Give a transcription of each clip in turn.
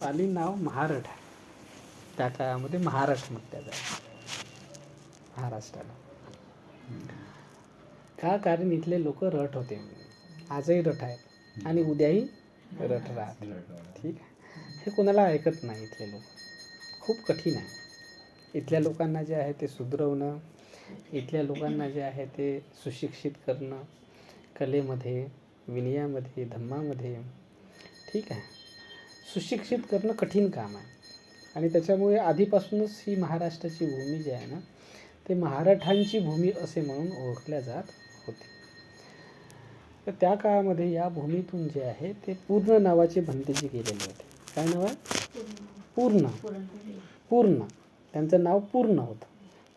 पाली नाव महारठ आहे. त्या काळामध्ये महाराष्ट्र म्हटलं जायचं. महाराष्ट्राला. का? कारण इथले लोक रट होते. आजही रट आहेत. आणि उद्याही रट राहते ठीक आहे. हे कोणाला ऐकत नाही इथले लोक. खूप कठीण आहे. इथल्या लोकांना जे आहे ते सुधरवणं इथल्या लोकांना जे आहे ते सुशिक्षित करणं कलेमध्ये विनयामध्ये धम्मामध्ये. ठीक आहे. सुशिक्षित करणं कठीण काम आहे. आणि त्याच्यामुळे आधीपासूनच ही महाराष्ट्राची भूमी जी आहे ना ते महाराठांची भूमी असे म्हणून ओळखल्या जात होती. तर त्या काळामध्ये या भूमीतून जे आहे ते पूर्ण नावाचे भंतेजी गेलेले होते. काय नाव आहे? पूर्ण. पूर्ण. त्यांचं नाव पूर्ण होतं.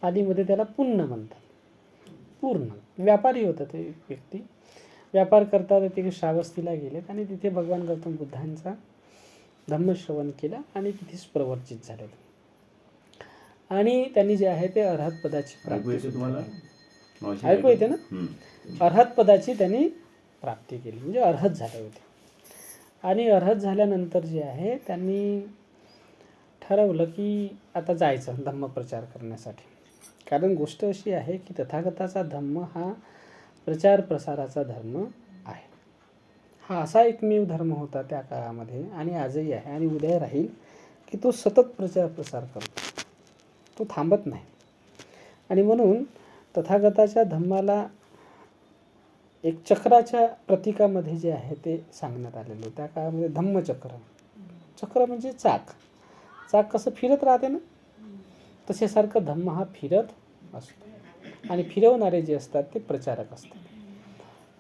आधीमध्ये त्याला पूर्ण म्हणतात. पूर्ण. व्यापारी होतं ते व्यक्ती. व्यापार करता ते श्रावस्तीला गेलेत आणि तिथे भगवान गौतम बुद्धांचा धम्मश्रवण केला आणि तिथेच प्रवर्जित झाले. आणि त्यांनी जे आहे ते अर्हत पदाची प्राप्ती ऐकू येते ना? अर्हत पदाची त्यांनी प्राप्ती केली. म्हणजे अर्हत झाले होते. आणि अर्हत झाल्यानंतर जे आहे त्यांनी ठरवलं की आता जायचं धम्मप्रचार करण्यासाठी. कारण गोष्ट अशी आहे की तथागताचा धम्म हा प्रचार प्रसाराचा धर्म हा असा एकमेव धर्म होता त्या काळामध्ये आणि आजही आहे आणि उद्या राहील की तो सतत प्रचार प्रसार करतो. तो थांबत नाही. आणि म्हणून तथागताच्या धम्माला एक चक्राच्या प्रतीकामध्ये जे आहे ते सांगण्यात आलेलं आहे. त्या काळामध्ये धम्मचक्र. चक्र म्हणजे चाक. चाक कसं फिरत राहते ना? तसेसारखं धम्म हा फिरत असतो. आणि फिरवणारे जे असतात ते प्रचारक असतात.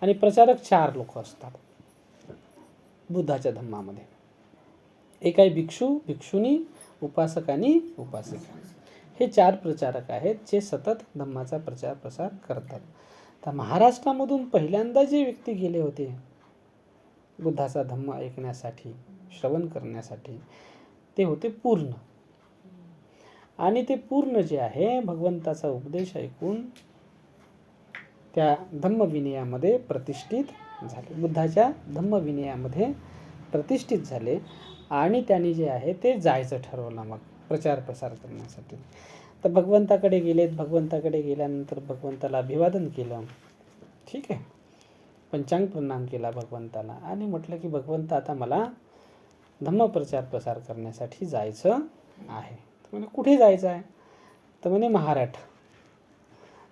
आणि प्रचारक चार लोक असतात. बुद्धाच्या धम्मामध्ये. एक आहे भिक्षू भिक्षुनी उपासक आणि उपासिका. हे चार प्रचारक आहेत जे सतत धम्माचा प्रचार प्रसार करतात. तर महाराष्ट्रामधून पहिल्यांदा जे व्यक्ती गेले होते बुद्धाचा धम्म ऐकण्यासाठी श्रवण करण्यासाठी ते होते पूर्ण. आणि ते पूर्ण जे आहे भगवंताचा उपदेश ऐकून त्या धम्मविनयामध्ये प्रतिष्ठित झाले. बुद्धाच्या धम्मविनयामध्ये प्रतिष्ठित झाले आणि त्यांनी जे आहे ते जायचं ठरवलं मग प्रचार प्रसार करण्यासाठी. तर भगवंताकडे गेलेत. भगवंताकडे गेल्यानंतर भगवंताला अभिवादन केलं. ठीक आहे. पंचांग प्रणाम केला भगवंताला आणि म्हटलं की भगवंत आता मला धम्मप्रचार प्रसार करण्यासाठी जायचं आहे. तर म्हणे कुठे जायचं आहे? तर म्हणे महाराठ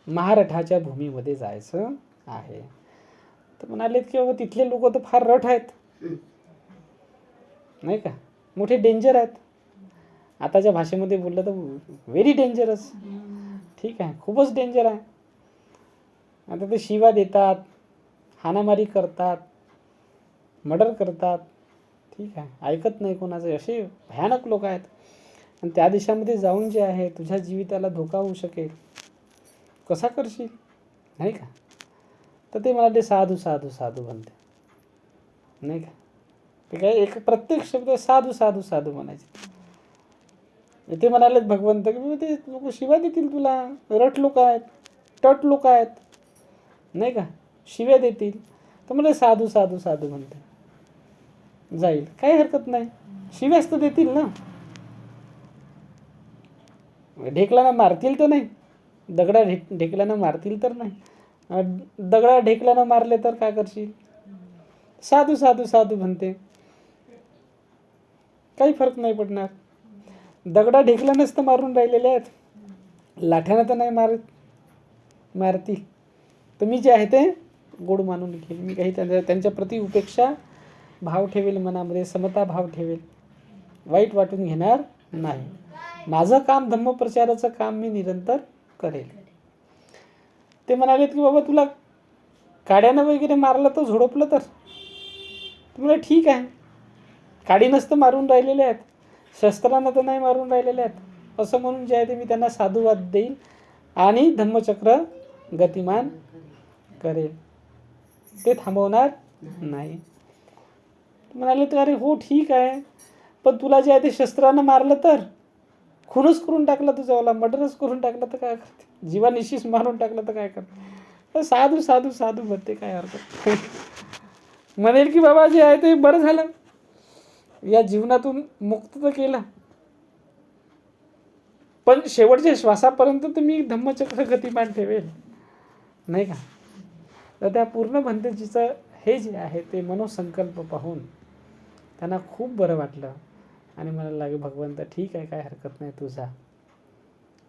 महाराठाच्या भूमीमध्ये जायचं आहे. तर म्हणालेत की बाबा तिथले लोक तर फार रठ आहेत. नाही का? मोठे डेंजर आहेत. आताच्या भाषेमध्ये बोललं तर व्हेरी डेंजरस ठीक आहे. खूपच डेंजर आहे. आता ते शिवा देतात हाणामारी करतात मर्डर करतात. ठीक आहे. ऐकत नाही कोणाचं. असे भयानक लोक आहेत. आणि त्या देशामध्ये जाऊन जे आहे तुझ्या जीविताला धोका होऊ शकेल. कसा करशील? नाही का? तर ते म्हणाले साधू साधू साधू म्हणते. नाही का? ते काय एक प्रत्येक शब्द साधू साधू साधू म्हणायचे. ते म्हणालेत भगवंत की ते लोक शिव्या देतील तुला. रट लोक आहेत टट लोक आहेत. नाही का? शिव्या देतील. तर मला साधू साधू साधू म्हणते. जाईल. काही हरकत नाही. शिव्याच तर देतील ना. ढेकलानं मारतील तर नाही. दगडा ढेक ढेकल्यानं मारतील तर नाही. दगडा ढेकल्यानं मारले तर काय करशील? साधू साधू साधू म्हणते. काही फरक नाही पडणार. दगडा ढेकल्यानंच तर मारून राहिलेले आहेत. लाठ्यानं तर नाही मारत. मारतील. तर मी जे आहे ते गोड मानून घेईल. मी काही त्यांच्या त्यांच्या प्रति उपेक्षा भाव ठेवेल मनामध्ये समता भाव ठेवेल. वाईट वाटून घेणार नाही. माझं काम धम्मप्रचाराचं काम मी निरंतर करेल. ते म्हणालेत की बाबा तुला काड्यानं वगैरे मारलं तर झोडपलं तर. म्हणलं ठीक आहे. काडीनंच तर मारून राहिलेले आहेत. शस्त्रानं तर नाही मारून राहिलेले आहेत. असं म्हणून जे आहे ते मी त्यांना साधुवाद देईन आणि धम्मचक्र गतिमान करेल ते थांबवणार नाही. म्हणाले तर अरे हो ठीक आहे. पण तुला जे आहे ते शस्त्रानं मारलं तर खूनच करून टाकलं तुझ्यावाला मर्डरच करून टाकलं तर काय करते? जीवानिशीच मारून टाकलं तर काय करते? साधू साधू साधू बनते काय हरकत म्हणेल की बाबा जे आहे ते बरं झालं. या जीवनातून मुक्त तर केलं. पण शेवटच्या श्वासापर्यंत तर मी धम्मचक्र गतिमान ठेवेल. नाही का? तर त्या पूर्ण भंतेजीचं हे जे आहे ते मनोसंकल्प पाहून त्यांना खूप बरं वाटलं. आणि मला लागे भगवंत ठीक आहे काय हरकत नाही तुझा.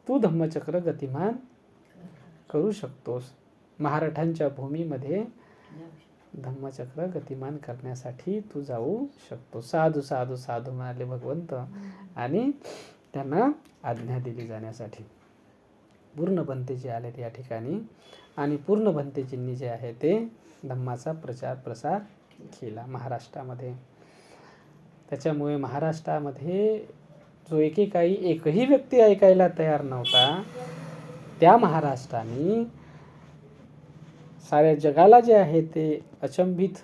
तू धम्मचक्र गतिमान करू शकतोस. महाराठांच्या भूमीमध्ये धम्मचक्र गतिमान करण्यासाठी तू जाऊ शकतो साधू साधू साधू म्हणाले भगवंत आणि त्यांना आज्ञा दिली जाण्यासाठी. पूर्ण भंतेजी आलेत या ठिकाणी आणि पूर्ण भंतेजींनी जे आहे ते धम्माचा प्रचार प्रसार केला महाराष्ट्रामध्ये. त्याच्यामुळे महाराष्ट्रामध्ये जो एकेकाळी एकही व्यक्ती ऐकायला तयार नव्हता त्या महाराष्ट्राने साऱ्या जगाला जे आहे ते अचंबित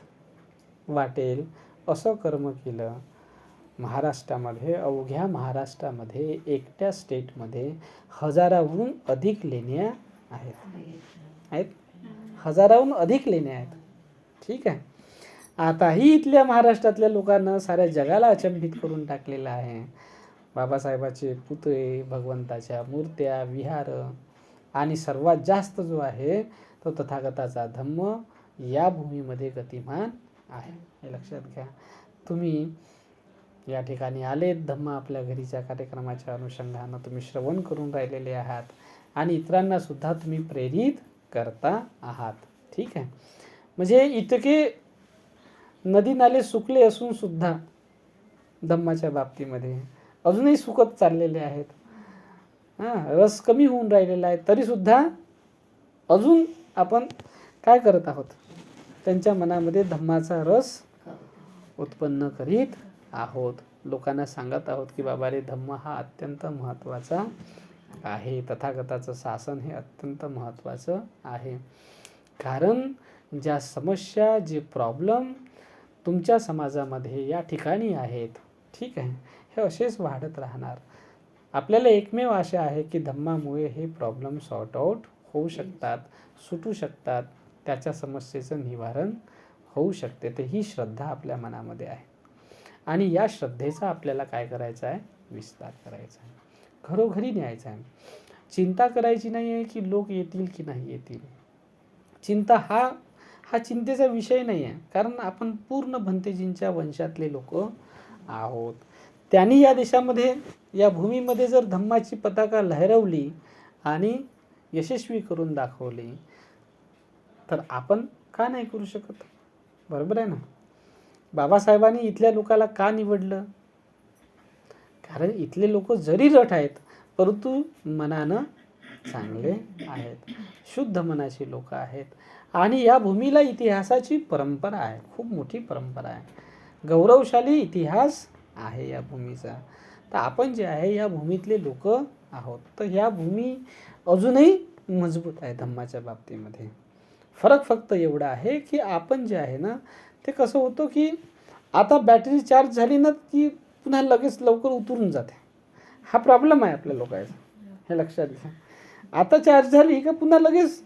वाटेल असं कर्म केलं. महाराष्ट्रामध्ये अवघ्या महाराष्ट्रामध्ये एकट्या स्टेटमध्ये हजाराहून अधिक लेण्या आहेत. आहेत? हजाराहून अधिक लेण्या आहेत. ठीक आहे? आताही इथल्या महाराष्ट्रातल्या लोकांना साऱ्या जगाला अचंबित करून टाकलेलं आहे. बाबासाहेबाचे पुतळे भगवंताच्या मूर्त्या विहार आणि सर्वात जास्त जो आहे तो तथागताचा धम्म या भूमीमध्ये गतिमान आहे. हे लक्षात घ्या. तुम्ही या ठिकाणी आलेत धम्म आपल्या घरीच्या कार्यक्रमाच्या अनुषंगानं तुम्ही श्रवण करून राहिलेले आहात आणि इतरांना सुद्धा तुम्ही प्रेरित करता आहात. ठीक आहे. म्हणजे इतके नदी नाले सुकले असून सुद्धा धम्माच्या बाबतीमध्ये अजूनही सुकत चाललेले आहेत. हां रस कमी होऊन राहिलेला आहे. तरीसुद्धा अजून आपण काय करत आहोत? त्यांच्या मनामध्ये धम्माचा रस उत्पन्न करीत आहोत. लोकांना सांगत आहोत की बाबा रे धम्म हा अत्यंत महत्त्वाचा आहे. तथागताचं शासन हे अत्यंत महत्त्वाचं आहे. कारण ज्या समस्या जे प्रॉब्लेम तुमच्या समाजामध्ये या ठिकाणी आहेत. ठीक आहे? हे असेच वाढत राहणार. आपल्याला एकमेव आशा आहे की धम्मामुळे हे प्रॉब्लेम सॉर्ट आऊट होऊ शकतात सुटू शकतात. त्याच्या समस्येचं निवारण होऊ शकते. तर ही श्रद्धा आपल्या मनामध्ये आहे. आणि या श्रद्धेचा आपल्याला काय करायचं आहे? विस्तार करायचा आहे. घरोघरी न्यायचा आहे. चिंता करायची नाही आहे की लोक येतील की नाही येतील. चिंता हा हा चिंतेचा विषय नाही आहे कारण आपण पूर्ण भंतेजींच्या वंशातले लोक आहोत. त्यांनी या देशामध्ये या भूमीमध्ये जर धम्माची पताका लहरवली आणि यशस्वी करून दाखवली तर आपण का नाही करू शकत? बरोबर आहे ना? बाबासाहेबांनी इथल्या लोकाला का निवडलं? कारण इथले लोक जरी रट आहेत परंतु मनानं चांगले आहेत. शुद्ध मनाची लोक आहेत. आणि या भूमीला इतिहासाची परंपरा आहे. खूप मोठी परंपरा आहे. गौरवशाली इतिहास आहे या भूमीचा. तर आपण जे आहे या भूमीतले लोक आहोत. तर ह्या भूमी अजूनही मजबूत आहे धम्माच्या बाबतीमध्ये. फरक फक्त एवढा आहे की आपण जे आहे ना ते कसं होतं की आता बॅटरी चार्ज झाली ना की पुन्हा लगेच लवकर उतरून जाते. हा प्रॉब्लेम आहे आपल्या लोकांचा. हे लक्षात घ्या. आता चार्ज झाली का पुन्हा लगेच?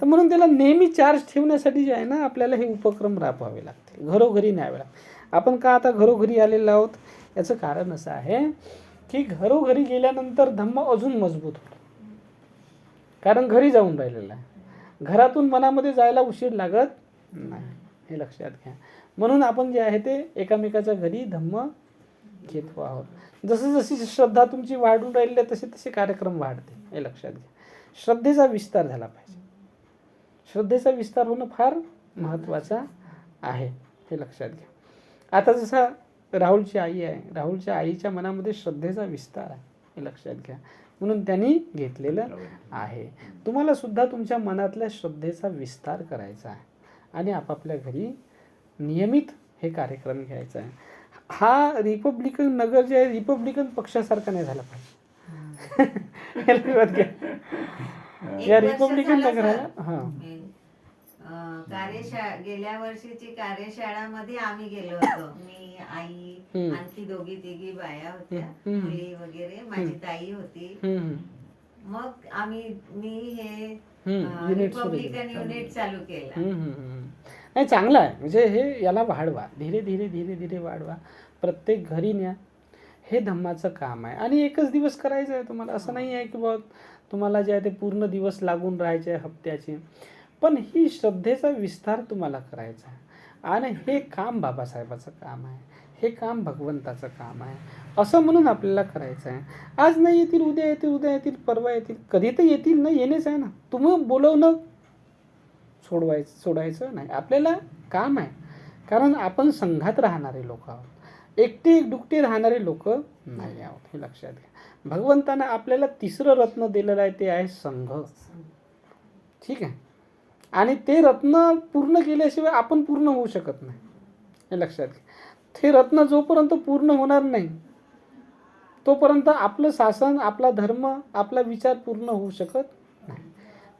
तर म्हणून त्याला नेहमी चार्ज ठेवण्यासाठी जे आहे ना आपल्याला हे उपक्रम राबवावे लागतील. घरोघरी न्यावे लागतील. आपण का आता घरोघरी आलेलो आहोत? याचं कारण असं आहे की घरोघरी गेल्यानंतर धम्म अजून मजबूत होतो. कारण घरी जाऊन राहिलेला आहे. घरातून मनामध्ये जायला उशीर लागत नाही. हे लक्षात घ्या. म्हणून आपण जे आहे ते एकामेकाच्या घरी धम्म घेतो आहोत. जसं जशी श्रद्धा तुमची वाढून राहिली तसे तसे कार्यक्रम वाढते हे लक्षात घ्या. श्रद्धेचा विस्तार झाला पाहिजे. श्रद्धेचा विस्तार होणं फार महत्त्वाचं आहे हे लक्षात घ्या. आता जसा राहुलची आई आहे राहुलच्या आईच्या मनामध्ये श्रद्धेचा विस्तार आहे हे लक्षात घ्या. म्हणून त्यांनी घेतलेलं आहे. तुम्हाला सुद्धा तुमच्या मनातल्या श्रद्धेचा विस्तार करायचा आहे आणि आपापल्या घरी नियमित हे कार्यक्रम घ्यायचा आहे. हा रिपब्लिकन नगर जे आहे रिपब्लिकन पक्षासारखा नाही झाला पाहिजे. हे घ्या या हां कार्यशाळा गेल्या वर्षीची कार्यशाळामध्ये आम्ही गेलो होतो. मी आई. आणखी दोघी तिघी बाया होत्या. मुली वगैरे. माझी ताई होती. मग आम्ही मी हे रिपब्लिकन. युनिट चालू केलं. नाही चांगलं आहे. म्हणजे हे याला वाढवा. धीरे धीरे धीरे धीरे वाढवा. प्रत्येक घरी न्या. हे धम्माचं काम आहे. आणि एकच दिवस करायचं आहे तुम्हाला. असं नाही आहे की बा तुम्हाला जे आहे ते पूर्ण दिवस लागून राहायचे आहे हप्त्याचे. पण ही श्रद्धेचा विस्तार तुम्हाला करायचा आहे. आणि हे काम बाबासाहेबाचं काम आहे. हे काम भगवंताचं काम आहे. असं म्हणून आपल्याला करायचं आहे. आज नाही येतील उद्या येतील उद्या येतील परवा येतील. कधी तर येतील ना येणेच आहे ना. तुम्ही बोलवणं सोडवायचं सोडायचं नाही. आपल्याला काम आहे. कारण आपण संघात राहणारे लोक आहोत. एकटे दुकटे राहणारे लोक नाही आहोत हे लक्षात घ्या. भगवंतानं आपल्याला तिसरं रत्न दिलेलं आहे ते आहे संघ. ठीक आहे? आणि ते रत्न पूर्ण केल्याशिवाय आपण पूर्ण होऊ शकत नाही हे लक्षात घ्या. ते रत्न जोपर्यंत पूर्ण होणार नाही तोपर्यंत आपलं शासन आपला धर्म आपला विचार पूर्ण होऊ शकत नाही.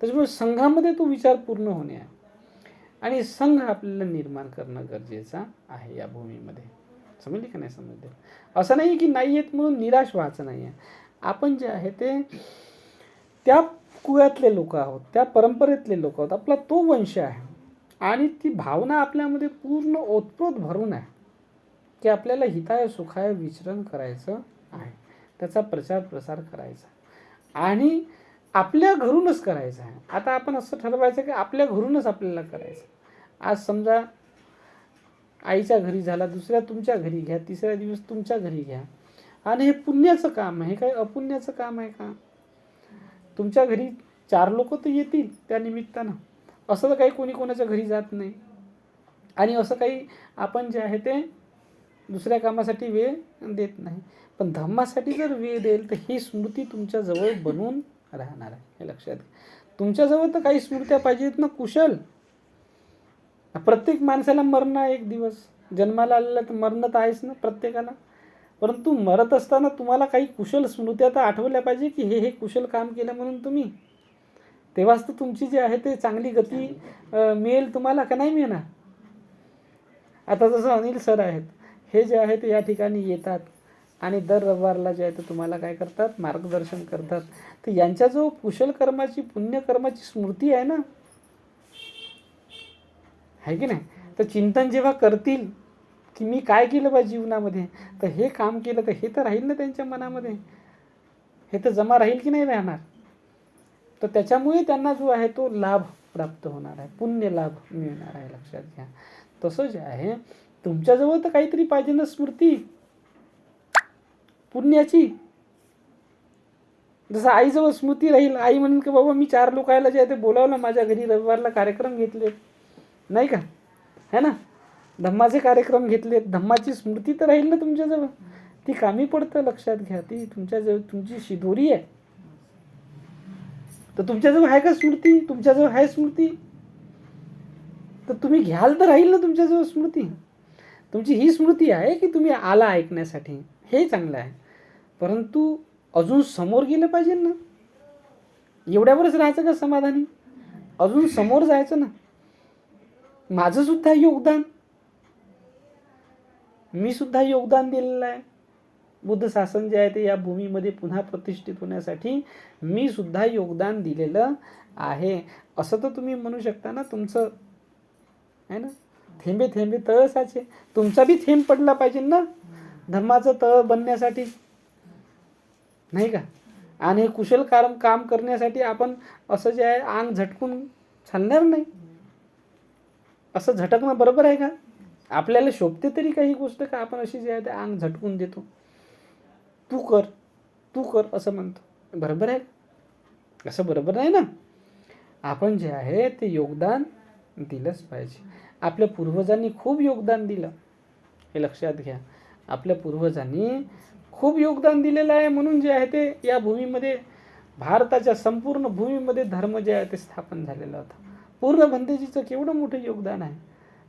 त्याच्यामुळे संघामध्ये तो विचार पूर्ण होणे आहे. आणि संघ आपल्याला निर्माण करणं गरजेचं आहे या भूमीमध्ये. समजली का नाही समजले असं नाही की नाही येत म्हणून निराश व्हायचं नाही आहे. आपण जे आहे ते त्या कुळातले लोक आहोत त्या परंपरेतले लोक आहोत आपला तो वंश आहे. आणि ती भावना आपल्यामध्ये पूर्ण ओतप्रोत भरून आहे की आपल्याला हिताय सुखाय विचरण करायचं आहे. त्याचा प्रचार प्रसार करायचा आणि आपल्या घरूनच करायचं आहे. आता आपण असं ठरवायचं की आपल्या घरूनच आपल्याला करायचं आज समजा आईच्या घरी झाला दुसऱ्या तुमच्या घरी घ्या तिसऱ्या दिवस तुमच्या घरी घ्या. आणि हे पुण्याचं काम आहे हे काही अपुण्याचं काम आहे का? तुमच्या घरी चार लोक तर येतील त्या निमित्तानं. असं तर काही कोणी कोणाच्या घरी जात नाही. आणि असं काही आपण जे आहे ते दुसऱ्या कामासाठी वेळ देत नाही. पण धम्मासाठी जर वेळ देईल तर ही स्मृती तुमच्याजवळ बनून राहणार आहे. हे लक्षात घ्या. तुमच्याजवळ तर काही स्मृत्या पाहिजेत ना कुशल. प्रत्येक माणसाला मरणं आहे एक दिवस. जन्माला आलेलं तर मरणं तर आहेच ना प्रत्येकाला. परंतु मरत असताना तुम्हाला काही कुशल स्मृत्या तर आठवल्या पाहिजे की हे हे कुशल काम केलं म्हणून तुम्ही. तेव्हाच तर तुमची जी आहे ते चांगली गती मिळेल तुम्हाला का नाही मिळणार? आता जसं अनिल सर आहेत हे जे आहे ते या ठिकाणी येतात आणि दर रविवारला जे आहे ते तुम्हाला काय करतात? मार्गदर्शन करतात. तर यांच्या जो कुशल कर्माची पुण्यकर्माची स्मृती आहे ना आहे की नाही? तर चिंतन जेव्हा करतील की मी काय केलं बा जीवनामध्ये? तर हे काम केलं तर हे तर राहील ना त्यांच्या मनामध्ये? हे तर जमा राहील की नाही राहणार? तर त्याच्यामुळे त्यांना जो आहे तो लाभ प्राप्त होणार आहे. पुण्य लाभ मिळणार आहे लक्षात घ्या. तसं जे आहे तुमच्याजवळ तर काहीतरी पाहिजे ना स्मृती. पुण्याची. जसं आईजवळ स्मृती राहील आई म्हणून की बाबा मी चार लोकायला जे आहे ते बोलावलं माझ्या घरी रविवारला कार्यक्रम घेतले. नाही का? है ना? धम्माचे कार्यक्रम घेतले धम्माची स्मृती तर राहील ना तुमच्याजवळ. ती कामी पडतं लक्षात घ्या. ती तुमच्याजवळ तुमची शिदोरी आहे. तर तुमच्याजवळ आहे का स्मृती? तुमच्याजवळ आहे स्मृती? तर तुम्ही घ्याल तर राहील ना तुमच्याजवळ स्मृती. तुमची ही स्मृती आहे की तुम्ही आला ऐकण्यासाठी. हे चांगलं आहे. परंतु अजून समोर गेलं पाहिजे ना? एवढ्यावरच राहायचं का समाधानी? अजून समोर जायचं ना? माझं सुद्धा योगदान. मी सुद्धा योगदान दिलेलं आहे. बुद्ध शासन जे आहे ते या भूमीमध्ये पुन्हा प्रतिष्ठित होण्यासाठी मी सुद्धा योगदान दिलेलं आहे. असं तर तुम्ही म्हणू शकता ना तुमचं आहे ना? थेंबे थेंबे तळ साचे तुमचा बी थेंब पडला पाहिजे ना? धर्माचं तळ बनण्यासाठी. नाही का? आणि हे कुशल काम काम करण्यासाठी आपण असं जे आहे अंग झटकून चालणार नाही. असं झटकणं बरोबर आहे का? आपल्याला शोभते तरी काही गोष्ट का आपण अशी जी आहे ते अंग झटकून देतो? तू कर तू कर असं म्हणतो. बरोबर आहे? असं बरोबर नाही ना? आपण जे आहे ते योगदान दिलंच पाहिजे. आपल्या पूर्वजांनी खूप योगदान दिलं. हे लक्षात घ्या. आपल्या पूर्वजांनी खूप योगदान दिलेलं आहे म्हणून जे आहे ते या भूमीमध्ये भारताच्या संपूर्ण भूमीमध्ये धर्म जे आहे ते स्थापन झालेलं होतं. पूर्ण बंदेजीचं केवढं मोठं योगदान आहे?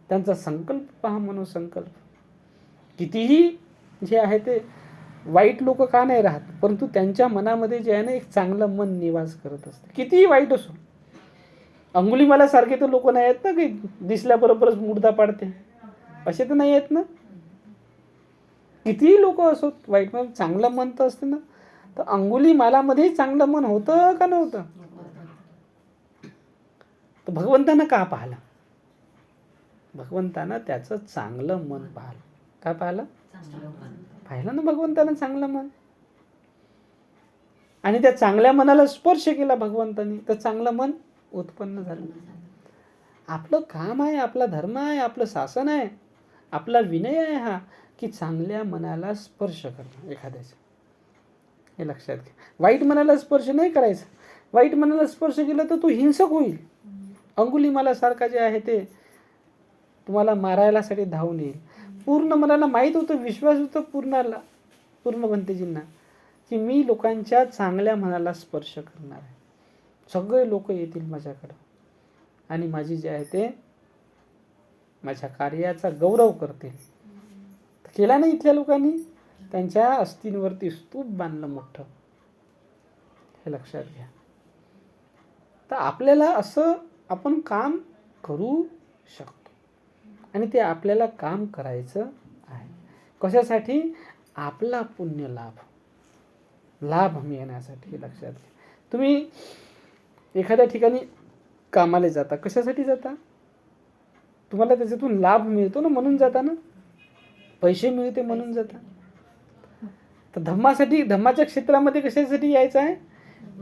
त्यांचा संकल्प पहा मनोसंकल्प. कितीही जे आहे ते वाईट लोक का नाही राहत? परंतु त्यांच्या मनामध्ये जे आहे ना एक चांगलं मन निवास करत असतं. कितीही वाईट असो. अंगुली मला सारखे तर लोक नाही आहेत ना की दिसल्याबरोबरच मुर्दा पाडते. असे तर नाही आहेत ना? कितीही लोक असोत वाईट मग चांगलं मन तर असते ना. तर अंगुली मालामध्येही चांगलं मन होतं का नव्हतं? तर भगवंतानं का पाहिलं? भगवंतानं त्याचं चांगलं मन पाहिलं. का पाहिलं? पाहिलं ना भगवंतानं चांगलं मन? आणि त्या चांगल्या मनाला स्पर्श केला भगवंतानी तर चांगलं मन उत्पन्न झालं. आपलं काम आहे आपला धर्म आहे आपलं शासन आहे आपला विनय आहे हा की चांगल्या मनाला स्पर्श करणं एखाद्याचं. हे लक्षात घ्या. वाईट मनाला स्पर्श नाही करायचा. वाईट मनाला स्पर्श केला तर तो हिंसक होईल. अंगुलीमालासारखा जे आहे ते तुम्हाला मारायलासाठी धावून येईल. पूर्ण मनाला माहीत होतं विश्वास होतं पूर्णाला पूर्ण भंतेजींना की मी लोकांच्या चांगल्या मनाला स्पर्श करणार आहे. सगळे लोक येतील माझ्याकडं. आणि माझी जे आहे ते माझ्या कार्याचा गौरव करतील केला नाही इथल्या लोकांनी? त्यांच्या अस्तींवरती स्तूप बांधलं मोठं. हे लक्षात घ्या. तर आपल्याला असं आपण काम करू शकतो. आणि ते आपल्याला काम करायचं आहे. कशासाठी? आपला पुण्य लाभ. लाभ मिळण्यासाठी लक्षात घ्या. तुम्ही एखाद्या ठिकाणी कामाला जाता. कशासाठी जाता? तुम्हाला त्याच्यातून लाभ मिळतो ना म्हणून जाता ना? पैसे मिळते म्हणून जाता. तर धम्मासाठी धम्माच्या क्षेत्रामध्ये कशासाठी यायचं आहे?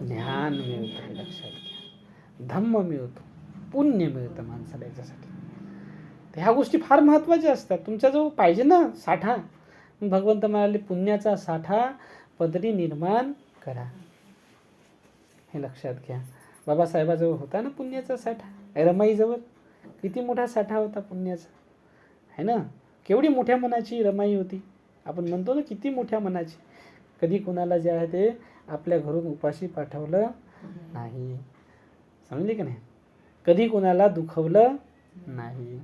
ज्ञान मिळतं लक्षात घ्या. धम्म मिळतो. पुण्य मिळतं माणसाला याच्यासाठी. तर ह्या गोष्टी फार महत्त्वाच्या असतात. तुमच्याजवळ पाहिजे ना साठा. भगवंत म्हणाले पुण्याचा साठा पदरी निर्माण करा. हे लक्षात घ्या. बाबासाहेबाजवळ होता ना पुण्याचा साठा? रमाईजवळ? किती मोठा साठा होता पुण्याचा? है ना? केवढी मोठ्या मनाची रमाई होती. आपण म्हणतो ना किती मोठ्या मनाची. कधी कोणाला जे आहे ते आपल्या घरून उपाशी पाठवलं नाही. समजले की नाही? कधी कोणाला दुखवलं नाही.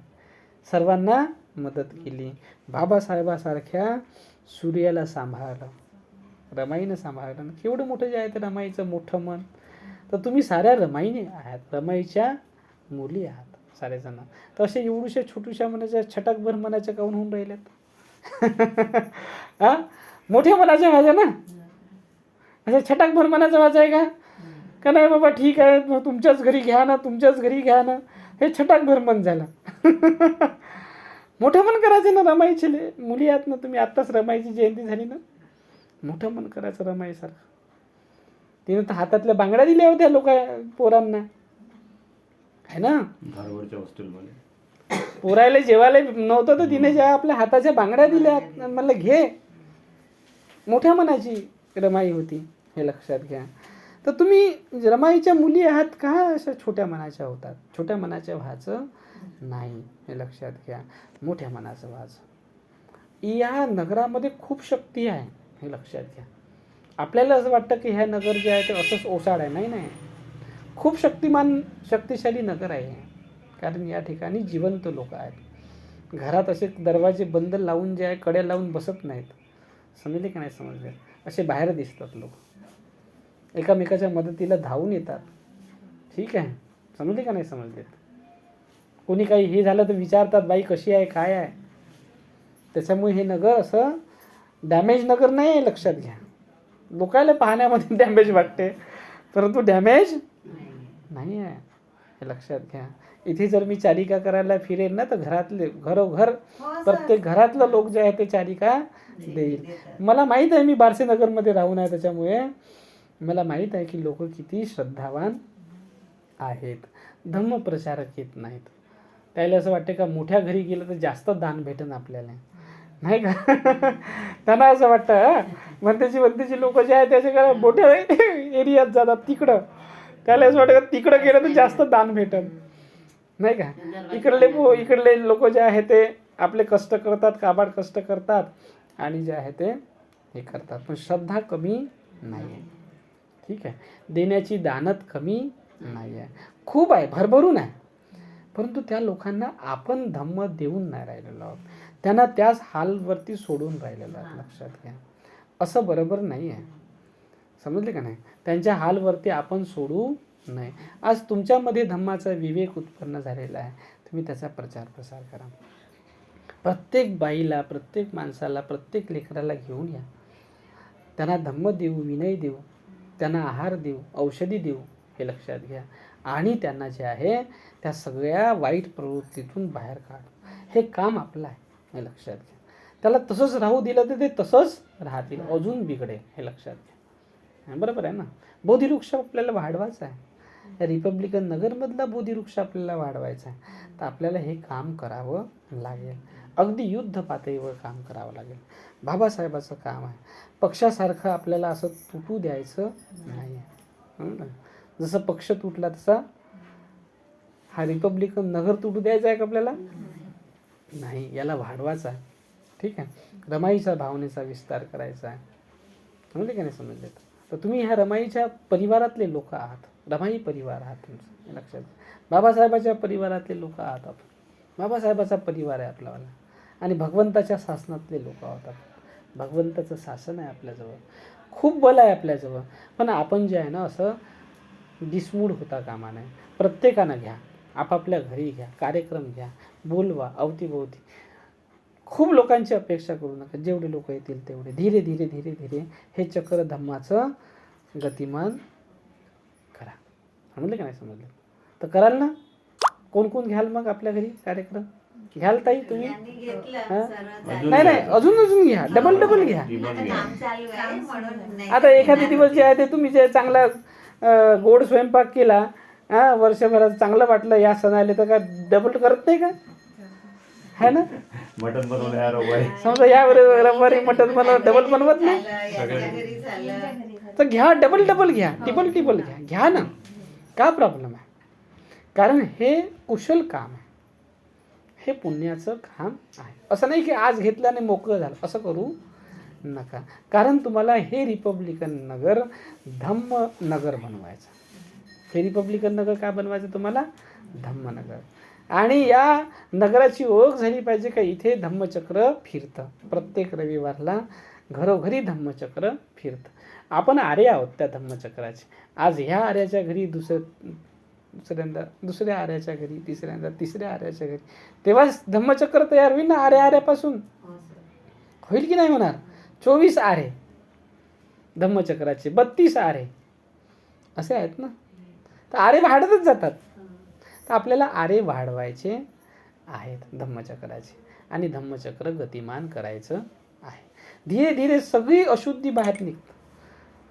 सर्वांना मदत केली. बाबासाहेबासारख्या सूर्याला सांभाळलं. रमाईनं सांभाळलं. केवढं मोठं जे आहे ते रमाईचं मोठं मन. तर तुम्ही साऱ्या रमाईने आहात. रमाईच्या मुली आहात सारेजण. तर असे एवढूशा छोटूशा मनाच्या छटकभर मनाच्या काऊन होऊन राहिल्यात? हा? मोठ्या मनाच्या व्हायच्या ना? अशा छटाकभर मनाचं वाचा आहे का? का नाही बाबा ठीक आहे मग तुमच्याच घरी घ्या ना तुमच्याच घरी घ्या ना. हे छटाकभर मन झालं. मोठं मन करायचं ना रमाईचे मुली आहात ना तुम्ही आत्ताच रमाईची जयंती झाली ना. मोठं मन करायचं रमाईसारखं. तिनं तर हातातल्या बांगड्या दिल्या होत्या लोक पोरांना. आहे ना? धारवडच्या हॉस्टेलमध्ये. पोरायला जेवायला नव्हतं तर तिने ज्या आपल्या हाताच्या बांगड्या दिल्या म्हणलं घे. मोठ्या मनाची रमाई होती हे लक्षात घ्या. तर तुम्ही रमाईच्या मुली आहात का? अशा छोट्या मनाच्या होतात. छोट्या मनाच्या व्हायचं नाही. हे लक्षात घ्या. मोठ्या मनाचं व्हायचं. या नगरामध्ये खूप शक्ती आहे. हे लक्षात घ्या. आपल्याला असं वाटतं की ह्या नगर जे आहे ते असंच ओसाड आहे. नाही नाही. खूप शक्तिमान शक्तिशाली नगर आहे. कारण या ठिकाणी जिवंत लोक आहेत. घरात असे दरवाजे बंद लावून जे आहे कड्या लावून बसत नाहीत. समजले का नाही समजले? असे बाहेर दिसतात लोक. एकामेकाच्या मदतीला धावून येतात. ठीक आहे? समजले का नाही समजले? कोणी काही हे झालं तर विचारतात बाई कशी आहे? काय आहे? त्याच्यामुळे हे नगर असं डॅमेज नगर नाही आहे लक्षात घ्या. लोकायला पाहण्यामध्ये डॅमेज वाटते परंतु डॅमेज नाही आहे हे लक्षात घ्या. इथे जर मी चारिका करायला फिरेल ना तर घरातले घरोघर हो. प्रत्येक घरातलं लोक जे आहे ते चारिका देईल. मला माहीत आहे मी बारसे नगरमध्ये राहून आहे त्याच्यामुळे. मला माहीत आहे की लोक किती श्रद्धावान आहेत. धम्मप्रचारक येत नाहीत. त्याला असं वाटतं का मोठ्या घरी गेलं तर जास्त दान भेटन आपल्याला. नाही का? त्यांना असं वाटतं म्हणतेची म्हणतेची लोक जे आहेत त्याच्याकडे मोठ्या एरियात जातात तिकडं. त्याला असं वाटतं का तिकडं गेलं तर जास्त दान भेटन. नाही का? इकडले इकडले लोक जे आहे ते आपले कष्ट करतात काबाड कष्ट करतात आणि जे आहे ते हे करतात. पण श्रद्धा कमी नाही आहे ठीक आहे? देण्याची दानत कमी नाही आहे खूप आहे भरभरून आहे. परंतु त्या लोकांना आपण धम्म देऊन नाही राहिलेलो आहोत. त्यांना त्याच हालवरती सोडून राहिलेलो आहोत लक्षात घ्या. असं बरोबर नाही आहे. समजले का नाही? त्यांच्या हालवरती आपण सोडू नये. आज तुमच्यामध्ये धम्माचा विवेक उत्पन्न झालेला आहे. तुम्ही त्याचा प्रचार प्रसार करा. प्रत्येक बाईला प्रत्येक माणसाला प्रत्येक लेकराला घेऊन या. त्यांना धम्म देऊ विनय देऊ. त्यांना आहार देऊ औषधी देऊ हे लक्षात घ्या. आणि त्यांना जे आहे त्या सगळ्या वाईट प्रवृत्तीतून बाहेर काढ. हे काम आपलं आहे हे लक्षात घ्या. त्याला तसंच राहू दिलं तर ते तसंच राहतील अजून बिघडेल हे लक्षात घ्या. बरोबर आहे ना? बोधिवृक्ष आपल्याला वाढवायचा आहे. रिपब्लिकन नगरमधला बोधिवृक्ष आपल्याला वाढवायचा आहे. तर आपल्याला हे काम करावं लागेल. अगदी युद्ध पातळीवर काम करावं लागेल. बाबासाहेबाचं काम आहे. पक्षासारखं आपल्याला असं तुटू द्यायचं नाही आहे जसं पक्ष तुटला तसा हा रिपब्लिकन नगर तुटू द्यायचा आहे का आपल्याला? नाही. याला वाढवायचा आहे. ठीक आहे? रमाईच्या भावनेचा विस्तार करायचा आहे. समजले का नाही समजले? तर तुम्ही ह्या रमाईच्या परिवारातले लोक आहात. रमाई परिवार आहात तुमचं. लक्षात बाबासाहेबाच्या परिवारातले लोक आहात आपण. बाबासाहेबाचा परिवार आहे आपलावाला आणि भगवंताच्या शासनातले लोक आहोत आपण भगवंताचं शासन आहे आपल्याजवळ. खूप बल आहे आपल्याजवळ. पण आपण जे आहे ना असं डिसमूड होता कामा नये प्रत्येकानं घ्या. आपापल्या घरी घ्या. कार्यक्रम घ्या. बोलवा. अवतीभोवती. खूप लोकांची अपेक्षा करू नका. जेवढे लोक येतील तेवढे. धीरे धीरे धीरे धीरे हे चक्र धम्माचं गतिमान करा. समजलं का नाही समजलं? तर कराल ना? कोण कोण घ्याल मग आपल्या घरी कार्यक्रम? घ्याल ताई तुम्ही? हा? नाही नाही अजून अजून घ्या. डबल डबल घ्या. आता घ्या. काम चालू आहे म्हणून नाही. आता एखादे दिवस जे आहे ते तुम्ही जे चांगला गोड स्वयंपाक केला हा वर्षभरात चांगलं वाटलं या सणाले तर का डबल करत नाही का? है ना? मटन बनवलं समजा या वर- रविवारी मटन बनव डबल बनवत नाही? तर घ्या डबल डबल घ्या. टिबल टिबल घ्या. घ्या ना. का प्रॉब्लेम आहे? कारण हे कुशल काम आहे. हे पुण्याचं काम आहे. असं नाही की आज घेतल्याने मोकळं झालं. असं करू नका. कारण तुम्हाला हे रिपब्लिकन नगर धम्म नगर बनवायचं. हे रिपब्लिकन नगर का बनवायचं तुम्हाला? धम्मनगर. आणि या नगराची ओळख झाली पाहिजे का? इथे धम्मचक्र फिरतं. प्रत्येक रविवारला घरोघरी धम्मचक्र फिरतं. आपण आर्य आहोत त्या धम्मचक्राचे. आज ह्या आर्याच्या घरी दुसऱ्या दुसऱ्यांदा दुसऱ्या आर्याच्या घरी तिसऱ्यांदा तिसऱ्या आर्याच्या घरी. तेव्हाच धम्मचक्र तयार होईल ना आर्या आर्यापासून? हो. होईल की नाही होणार? चोवीस आरे. धम्मचक्राचे बत्तीस आरे. असे आहेत ना? तर आरे वाढतच जातात. तर आपल्याला आरे वाढवायचे आहेत धम्मचक्राचे. आणि धम्मचक्र गतिमान करायचं आहे. धीरे धीरे सगळी अशुद्धी बाहेर निघतं.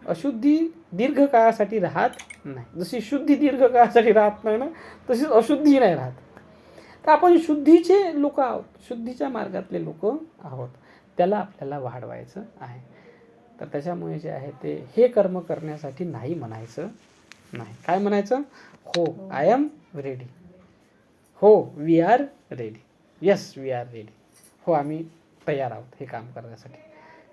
अशुद्धी दीर्घ काळासाठी राहत नाही. जशी शुद्धी दीर्घ काळासाठी राहत नाही ना तशीच अशुद्धी नाही राहत. तर आपण शुद्धीचे लोक आहोत शुद्धीच्या मार्गातले लोक आहोत. त्याला आपल्याला वाढवायचं आहे. तर त्याच्यामुळे जे आहे ते हे कर्म करण्यासाठी नाही म्हणायचं नाही. काय म्हणायचं? हो आय एम रेडी हो we are ready yes we are ready हो आम्ही तयार आहोत हे काम करण्यासाठी.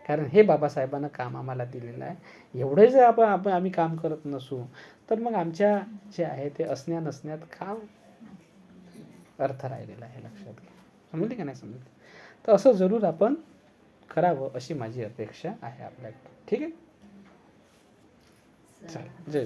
कारण हे बाबासाहेबांना काम आम्हाला दिलेलं आहे. एवढे जर आपण आपण आम्ही काम करत नसू तर मग आमच्या जे आहे ते असण्या नसण्यात का अर्थ राहिलेला आहे लक्षात घ्या. समजली का नाही समजली? तर असं जरूर आपण करावं अशी माझी अपेक्षा आहे आपल्याकडे. ठीक आहे? चालेल. जय